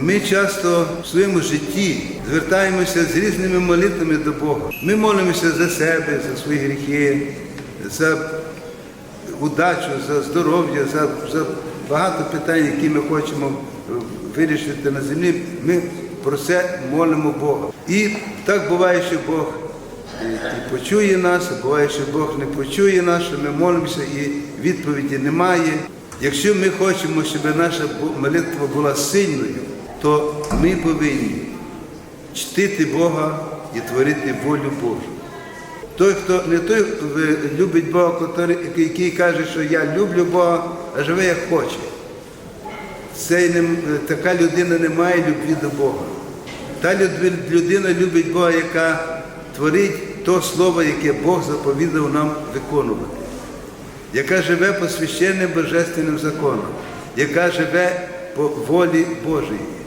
Ми часто в своєму житті звертаємося з різними молитвами до Бога. Ми молимося за себе, за свої гріхи, за удачу, за здоров'я, за, за багато питань, які ми хочемо вирішити на землі. Ми про це молимо Бога. І так буває, що Бог і почує нас, а буває, що Бог не почує нас, що ми молимося і відповіді немає. Якщо ми хочемо, щоб наша молитва була сильною, то ми повинні чтити Бога і творити волю Божу. Той, хто не той, любить Бога, який каже, що я люблю Бога, а живе як хоче. Цей така людина не має любві до Бога. Та людина любить Бога, яка творить то слово, яке Бог заповідав нам виконувати, яка живе по священним божественним законам, яка живе по волі Божій.